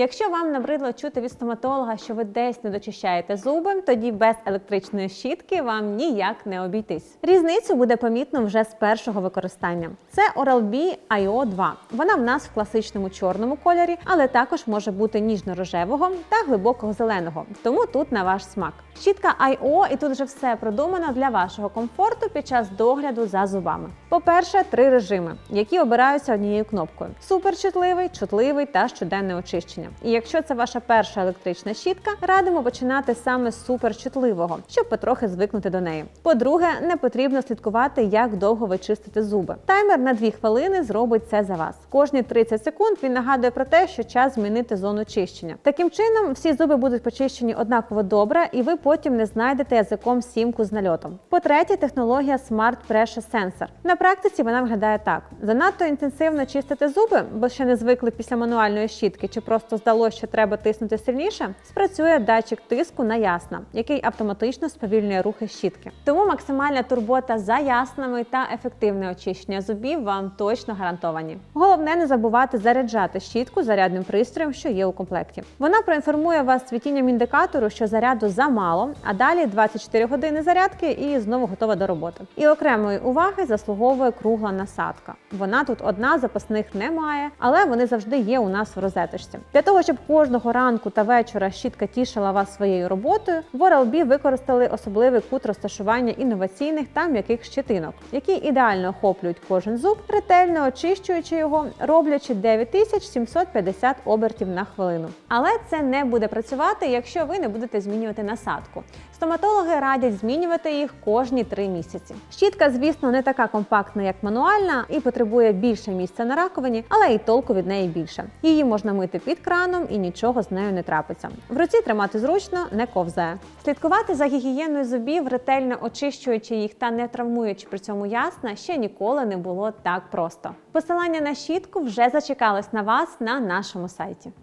Якщо вам набридло чути від стоматолога, що ви десь не дочищаєте зуби, тоді без електричної щітки вам ніяк не обійтись. Різницю буде помітно вже з першого використання. Це Oral-B IO 2. Вона в нас в класичному чорному кольорі, але також може бути ніжно-рожевого та глибокого зеленого. Тому тут на ваш смак. Щітка IO і тут вже все продумано для вашого комфорту під час догляду за зубами. По-перше, три режими, які обираються однією кнопкою: суперчутливий, чутливий та щоденне очищення. І якщо це ваша перша електрична щітка, радимо починати саме з суперчутливого, щоб потрохи звикнути до неї. По-друге, не потрібно слідкувати, як довго ви чистите зуби. Таймер на 2 хвилини зробить це за вас. Кожні 30 секунд він нагадує про те, що час змінити зону чищення. Таким чином, всі зуби будуть почищені однаково добре, і ви потім не знайдете язиком сімку з нальотом. По-третє, технологія Smart Pressure Sensor. На практиці вона виглядає так: занадто інтенсивно чистити зуби, бо ще не звикли після мануальної щітки, чи просто здалося, що треба тиснути сильніше. Спрацює датчик тиску на ясна, який автоматично сповільнює рухи щітки. Тому максимальна турбота за яснами та ефективне очищення зубів вам точно гарантовані. Головне не забувати заряджати щітку зарядним пристроєм, що є у комплекті. Вона проінформує вас світінням індикатору, що заряду замало, а далі 24 години зарядки і знову готова до роботи. І окремої уваги заслуговує кругла насадка. Вона тут одна, запасних немає, але вони завжди є у нас в розеточці. Для того, щоб кожного ранку та вечора щітка тішила вас своєю роботою, в Oral-B використали особливий кут розташування інноваційних та м'яких щетинок, які ідеально охоплюють кожен зуб, ретельно очищуючи його, роблячи 9750 обертів на хвилину. Але це не буде працювати, якщо ви не будете змінювати насадку. Стоматологи радять змінювати їх кожні 3 місяці. Щітка, звісно, не така компактна, як мануальна, і потребує більше місця на раковині, але і толку від неї більше. Її можна мити під краном і нічого з нею не трапиться. В руці тримати зручно, не ковзає. Слідкувати за гігієною зубів, ретельно очищуючи їх та не травмуючи при цьому ясна, ще ніколи не було так просто. Посилання на щітку вже зачекалось на вас на нашому сайті.